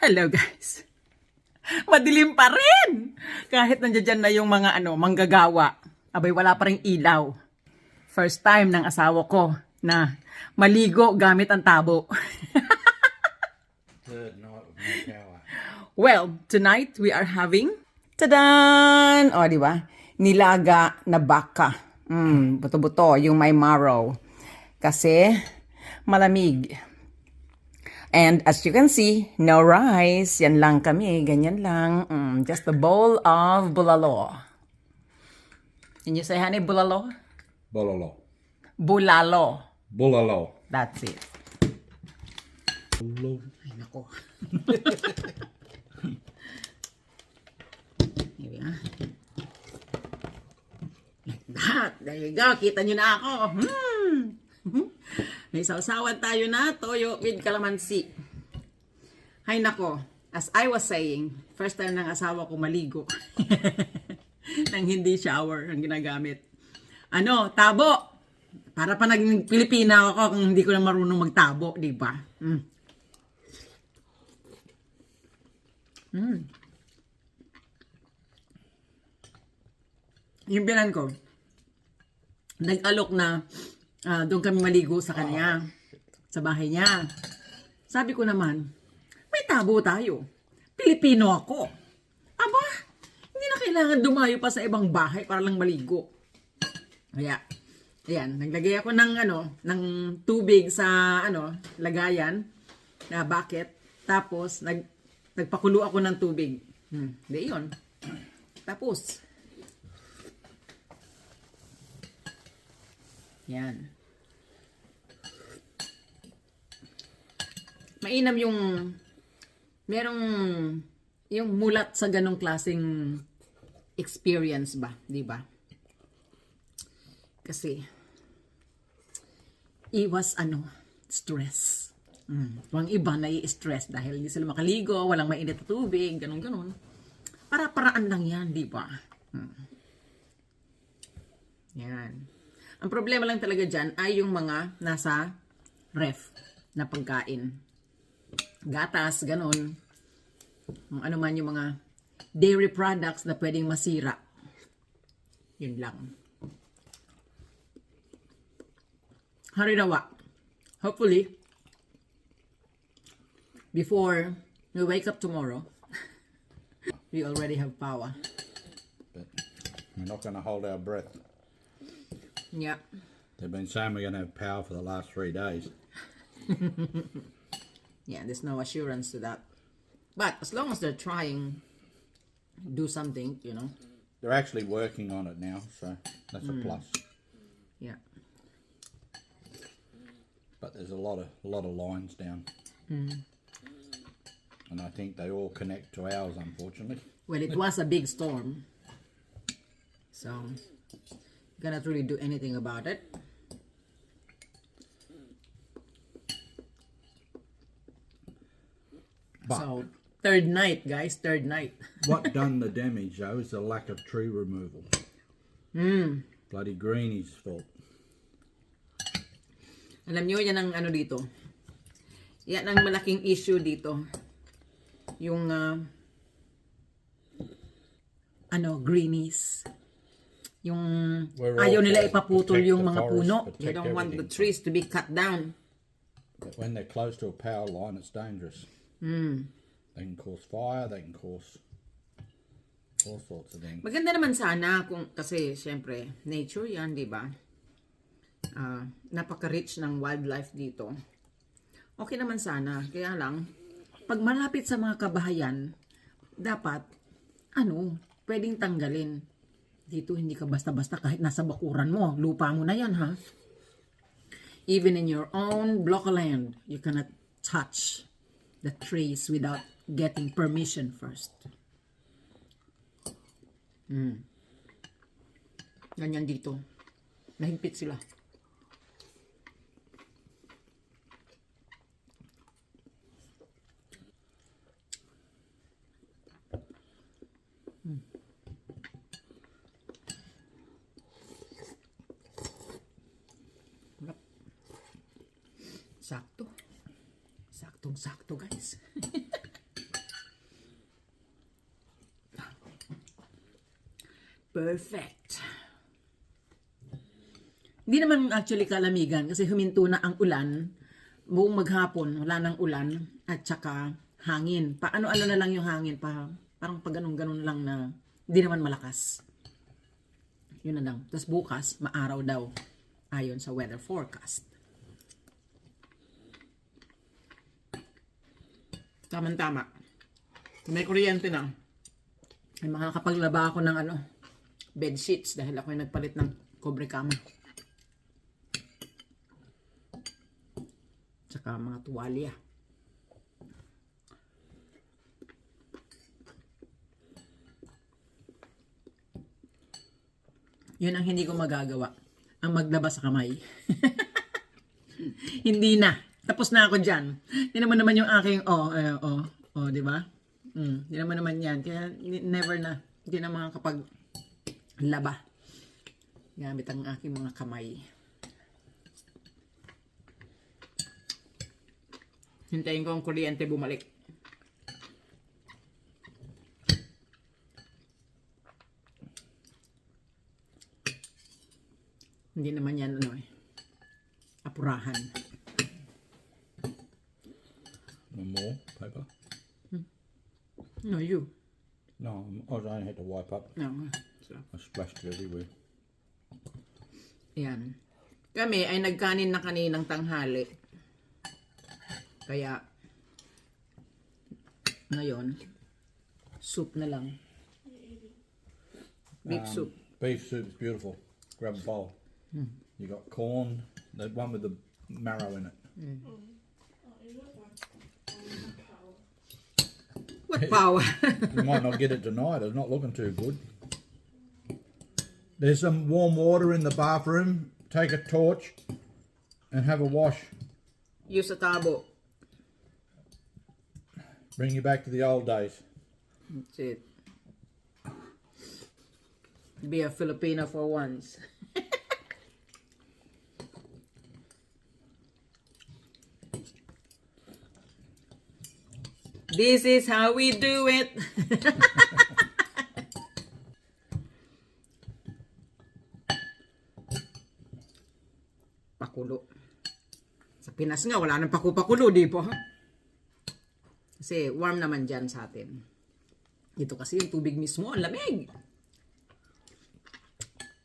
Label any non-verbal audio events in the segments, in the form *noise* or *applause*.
Hello guys. *laughs* Madilim pa rin. Kahit nandiyan na yung mga ano, manggagawa. Abay wala pa ring ilaw. First time ng asawa ko na maligo gamit ang tabo. *laughs* Well, tonight we are having Tadan! O, di ba? Nilaga na baka. Mm, buto-buto, yung may marrow. Kasi malamig. And as you can see, no rice. Yan lang kami, ganyan lang. Mm, just a bowl of bulalo. Can you say, honey, bulalo? Bololo. Bulalo. Bulalo. That's it. Bulalo. Ay, nako. *laughs* Here we are. Like that. There you go. Kita nyo na ako. Hmm. *laughs* May sausawan tayo na. Toyo with calamansi. Hay nako. As I was saying, first time ng asawa ko maligo. *laughs* nang hindi shower ang ginagamit. Ano, tabo. Para pa naging Pilipina ako kung hindi ko na marunong magtabo, di ba? Mm. yung binan ko, nag-alok na ah, doon kami maligo sa kanya, sa bahay niya. Sabi ko naman, may tabo tayo. Pilipino ako. Aba, hindi na kailangan dumayo pa sa ibang bahay para lang maligo. Kaya, ayan, naglagay ako ng ano, ng tubig sa ano, lagayan na bucket. Tapos nag nagpakulo ako ng tubig. Hmm, di yun. Tapos Yan. Mainam yung merong yung mulat sa ganong klaseng experience ba, di ba? Kasi iwas ano, stress. Mm. Ang iba na stress dahil hindi sila makaligo, walang mainit na tubig, ganun ganon Para-paraan lang yan, di ba? Mm. Yan. Ang problema lang talaga dyan ay yung mga nasa ref na pagkain. Gatas, ganon. Kung ano man yung mga dairy products na pwedeng masira. Yun lang. Harirawa. Hopefully, before we wake up tomorrow, *laughs* we already have power. But we're not going to hold our breath. Yeah. They've been saying we're going to have power for the last three days. *laughs* Yeah, there's no assurance to that. But as long as they're trying, do something, you know. They're actually working on it now, so that's a hmm. plus. Yeah. But there's a lot of a lot of lines down, hmm. and I think they all connect to ours, unfortunately. Well, it was a big storm. So, cannot really do anything about it. But So, third night, guys, third night. *laughs* what done the damage though is the lack of tree removal. Bloody Greenie's fault. Alam nyo, yan ang ano dito. Yan ang malaking issue dito. Yung, ah, ano, greenies. Yung We're ayaw nila ipaputol yung mga forest, puno. They don't want the trees to be cut down. But when they're close to a power line, it's dangerous. They can cause fire. They can cause all sorts of things. Maganda naman sana kung kasi syempre nature 'yan, 'di ba? Ah, napaka-rich ng wildlife dito. Okay naman sana, kaya lang pag malapit sa mga kabahayan, dapat ano, pwedeng tanggalin. Dito hindi ka basta-basta kahit nasa bakuran mo, lupa mo na 'yan ha. Even in your own block of land, you cannot touch the trees without getting permission first. Ganyan dito. Nahigpit sila. Perfect. Hindi naman actually kalamigan kasi huminto na ang ulan. Buong maghapon, wala nang ulan at saka hangin. Paano-ano na lang yung hangin. Pa, parang pag ganun-ganun lang na hindi naman malakas. Yun na lang. Tapos bukas, maaraw daw ayon sa weather forecast. Tama-tama. May kuryente na. Ay makakapaglaba ako ng ano, bed sheets dahil ako yung nagpalit ng cobre kama. Tsaka mga tuwalya. Yun ang hindi ko magagawa. Ang maglaba sa kamay. *laughs* hindi na. Tapos na ako dyan. Hindi naman naman yung aking, oh, eh, oh, oh, di ba? Mm, hindi naman naman yan. Kaya never na. Hindi na mga kapag laba. Gamit ang aking mga kamay. Hintayin ko ang kuryente bumalik. Hindi naman yan ano eh. Apurahan. No more paper. No, you. No, I only had to wipe up. No. So, I splashed it everywhere. yan. Kami ay nagkanin na kaninang tanghali. Kaya, ngayon, soup na lang. Beef Um, soup. Beef soup's beautiful. Grab a bowl. You got corn, the one with the marrow in it. *laughs* What power? You might not get it *laughs* tonight. It's not looking too good. There's some warm water in the bathroom. Take a torch and have a wash. Use a tabo. Bring you back to the old days. That's it. Be a Filipino for once. *laughs* this is how we do it. *laughs* Pakulo. Sa Pinas nga, wala nang paku-pakulo, di po? Kasi warm naman dyan sa atin. Dito kasi yung tubig mismo, ang lamig.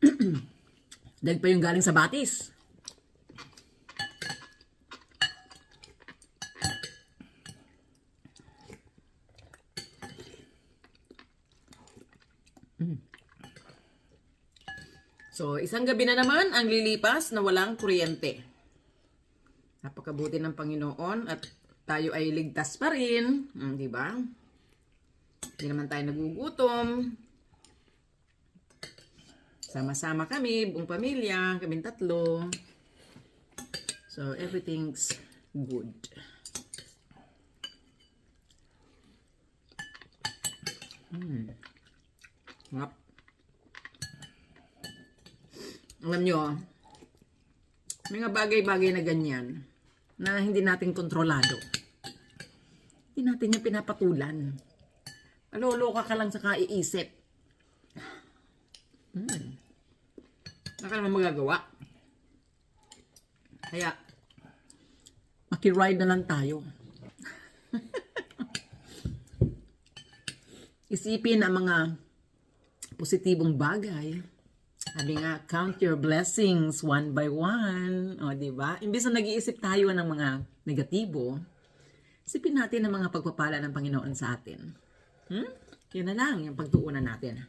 *clears throat* Dahil pa yung galing sa batis. So, isang gabi na naman ang lilipas na walang kuryente. Napakabuti ng Panginoon at tayo ay ligtas pa rin, mm, di ba? Hindi naman tayo nagugutom. Sama-sama kami, buong pamilya, kaming tatlo. So, everything's good. Hmm. Ngap. Alam nyo, mga bagay-bagay na ganyan na hindi natin kontrolado. Hindi natin yung pinapatulan. Naloloka ka lang sa kaiisip. Hmm. Wala ka naman magagawa. Kaya, makiride na lang tayo. *laughs* Isipin ang mga positibong bagay. Sabi nga, count your blessings one by one. O, di ba? Imbis na nag-iisip tayo ng mga negatibo, isipin natin ang mga pagpapala ng Panginoon sa atin. Hmm? Yun na lang, yung pagtuunan natin.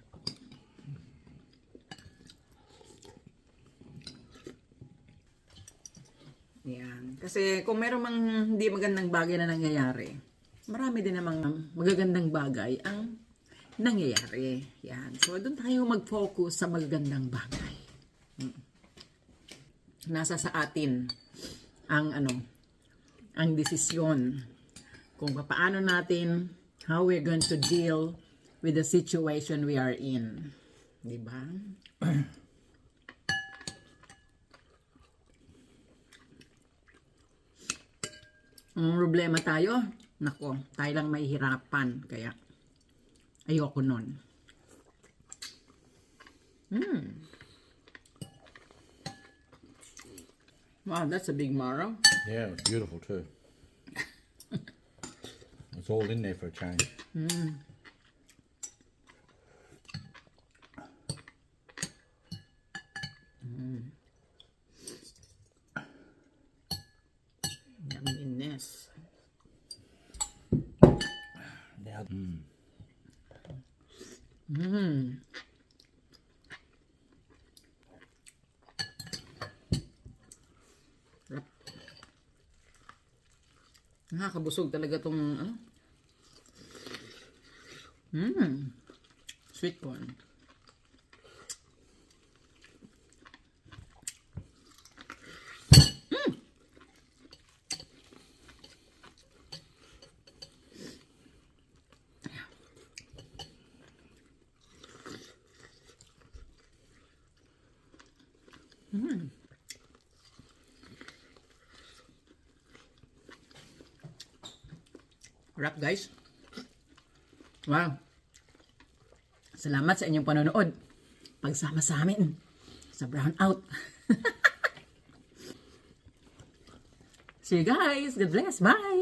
Yan. Kasi kung meron mang hindi magandang bagay na nangyayari, marami din namang magagandang bagay ang nangyayari. Yan. So, doon tayo mag-focus sa magagandang bagay. Mm. Nasa sa atin ang ano, ang desisyon kung paano natin how we're going to deal with the situation we are in. Di ba? *clears throat* Ang problema tayo, nako, tayo lang may hirapan. Kaya, ayoko nun. Hmm. Wow, that's a big marrow. Yeah, it's beautiful too. *laughs* it's all in there for a change. Hmm. Hmm. Yumminess. Now, mm. Nakakabusog talaga tong ano. Mmm. Sweet corn. Wrap guys. Wow. Salamat sa inyong panonood. Pagsama sa amin sa brown out. *laughs* See you guys. God bless. Bye.